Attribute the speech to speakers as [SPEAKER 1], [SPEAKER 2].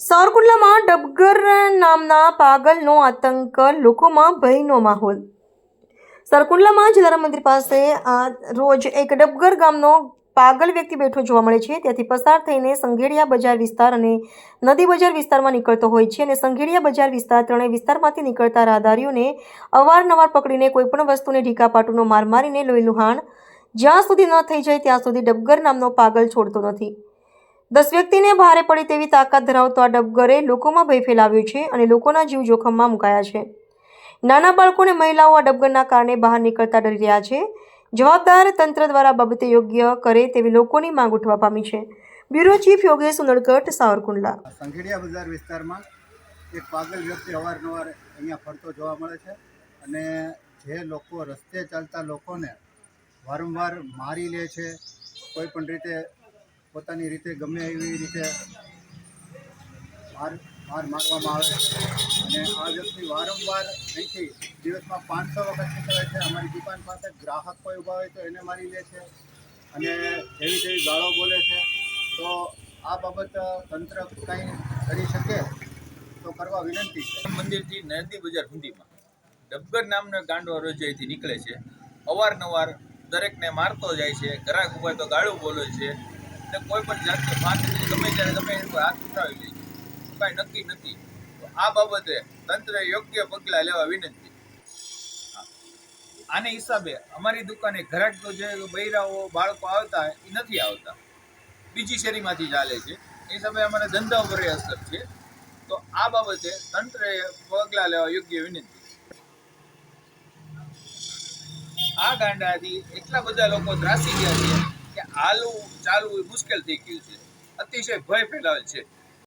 [SPEAKER 1] સાવરકુંડલામાં ડબગર નામના પાગલનો આતંક, લોકોમાં ભયનો માહોલ. સરકુંડલામાં જલારામ મંદિર પાસે આ રોજ એક ડબગર ગામનો પાગલ વ્યક્તિ બેઠો જોવા મળે છે. ત્યાંથી પસાર થઈને સંઘેડિયા બજાર વિસ્તાર અને નદી બજાર વિસ્તારમાં નીકળતો હોય છે અને સંઘેડિયા બજાર વિસ્તાર ત્રણેય વિસ્તારમાંથી નીકળતા રાહદારીઓને અવારનવાર પકડીને કોઈપણ વસ્તુને ઢીકા પાટુનો માર મારીને લોહીલુહાણ જ્યાં સુધી ન થઈ જાય ત્યાં સુધી ડબગર નામનો પાગલ છોડતો નથી. દસ વ્યક્તિને ભારે પડે તેવી તાકાત ધરાવતો આ ડબગરે લોકોમાં ભય ફેલાવ્યો છે અને લોકોના જીવ જોખમમાં મુકાયા છે. નાના બાળકો અને મહિલાઓ આ ડબગરના કારણે બહાર નીકળતા ડરી રહ્યા છે. જવાબદાર તંત્ર દ્વારા બાબતે યોગ્ય કરે તેવી લોકોની માંગ ઉઠવા પામી છે. Bureau chief Yogesh Unadkat Savarkundla.
[SPEAKER 2] સંખેડિયા બજાર વિસ્તારમાં એક પાગલ વ્યક્તિ અવારનવાર અહીંયા ફરતો જોવા મળે છે અને જે લોકો રસ્તે ચાલતા લોકોને વારંવાર મારી લે છે, કોઈ પણ રીતે પોતાની રીતે ગમે એવી રીતે માર માર મારવામાં આવે અને આ વ્યક્તિ વારંવાર અહીંથી દિવસમાં પાંચસો વખત નીકળે છે. અમારી દુકાન પાસે ગ્રાહક કોઈ ઊભા હોય તો એને મારી લે છે અને એવી તેવી ગાળો બોલે છે. તો આ બાબત તંત્ર કંઈ કરી શકે તો કરવા વિનંતી છે.
[SPEAKER 3] મંદિરથી નદી બજાર સુધીમાં ડબગર નામનો ગાંડો રોજ અહીંથી નીકળે છે. અવારનવાર દરેકને મારતો જાય છે. ઘરાક ઊભા તો ગાળું બોલે છે. અને કોઈ પણ જાતની ફાંસી ગમે ત્યારે તમે એની હાથ ઉઠાવી લે કાંઈ નક્કી નથી તો આ બાબતે તંત્રએ યોગ્ય પગલાં લેવા વિનંતી. આને હિસાબે અમારી દુકાને ઘરાક તો જે બૈરાઓ, બાળકો આવતા એ નથી આવતા. બીજી શેરીમાંથી ચાલે છે. એ હિસાબે અમારા ધંધા ઉપર અસર છે. તો આ બાબતે તંત્રએ પગલાં લેવા યોગ્ય વિનંતી. આ ગાંડાથી એટલા બધા લોકો ત્રાસી ગયા છે હાલવું ચાલવું મુશ્કેલ થઈ ગયું છે. અતિશય ભય ફેલાવેલ છે.